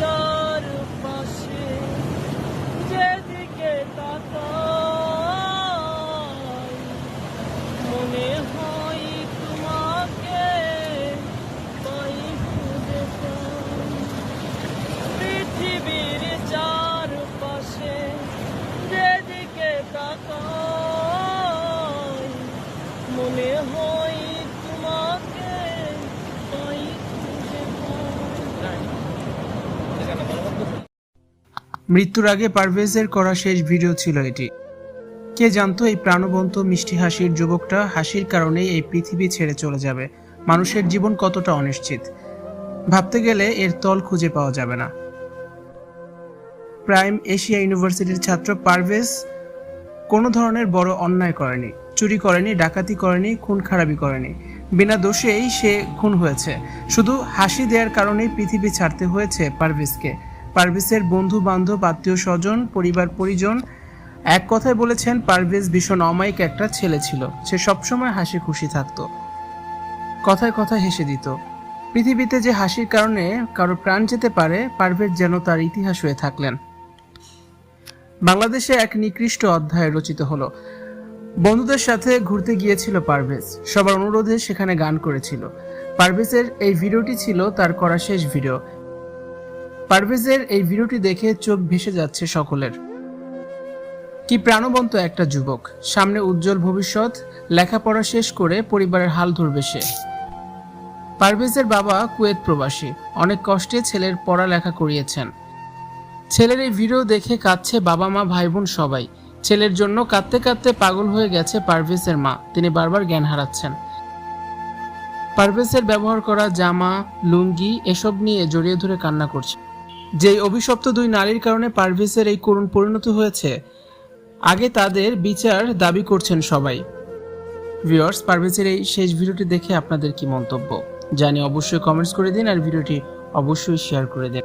চারপাশে যেদিকে তাকাই মনে হয় তোমাকে পাই। পৃথিবীর চারপাশে যেদিকে তাকাই মনে হয় তোমাকে পাই খুঁজে পাই মৃত্যুর আগে পারভেজের করা শেষ ভিডিও ছিল এটি। কে জানতো এই প্রাণবন্ত মিষ্টি হাসির যুবকটা হাসির কারণেই এই পৃথিবী ছেড়ে চলে যাবে? মানুষের জীবন কতটা অনিশ্চিত? ভাবতে গেলে এর তল খুঁজে পাওয়া যাবে না। প্রাইম এশিয়া ইউনিভার্সিটির ছাত্র পারভেজ কোনো ধরনের বড় অন্যায় করেনি, চুরি করেনি, ডাকাতি করেনি, খুন খারাপি করেনি। বিনা দোষেই সে খুন হয়েছে। শুধু হাসি দেওয়ার কারণেই পৃথিবী ছাড়তে হয়েছে পারভেজকে। পারভেজের বন্ধু বান্ধব আত্মীয় স্বজন পরিবার পরিজন এক কথায় বলেছেন, পারভেজ ভীষণ অমায়িক একটা ছেলে ছিল। সে সবসময় হাসি খুশি থাকতো। কথায় কথায় হেসে দিত। পৃথিবীতে যে হাসির কারণে কারও প্রাণ যেতে পারে, পারভেজ যেন তার ইতিহাস হয়ে থাকলেন। বাংলাদেশে এক নিকৃষ্ট অধ্যায় রচিত হলো, বন্ধুদের সাথে ঘুরতে গিয়েছিল পারভেজ। সবার অনুরোধে সেখানে গান করেছিল। পারভেজের এই ভিডিওটি ছিল তার করা শেষ ভিডিও। পারভেজের এই ভিডিওটি দেখে চোখ ভেসে যাচ্ছে সকলের। কি প্রাণবন্ত একটা যুবক। সামনে উজ্জ্বল ভবিষ্যৎ, লেখাপড়া শেষ করে পরিবারের হাল ধরবে সে। পারভেজের বাবা কুয়েত প্রবাসী। অনেক কষ্টে ছেলের পড়ালেখা করিয়েছেন। ছেলের এই ভিডিও দেখে কাঁদছে বাবা মা ভাই বোন সবাই। ছেলের জন্য কাঁদতে কাঁদতে পাগল হয়ে গেছে পারভেজের মা। তিনি বারবার জ্ঞান হারাচ্ছেন। পারভেজের ব্যবহার করা জামা, লুঙ্গি, এসব নিয়ে জড়িয়ে ধরে কান্না করছে। যেই অভিশপ্ত দুই নারীর কারণে পারভেজের এই করুণ পরিণত হয়েছে, আগে তাদের বিচার দাবি করছেন সবাই। ভিউয়ার্স, পারভেজের এই শেষ ভিডিওটি দেখে আপনাদের কি মন্তব্য? জানি অবশ্যই কমেন্টস করে দিন আর ভিডিওটি অবশ্যই শেয়ার করে দিন।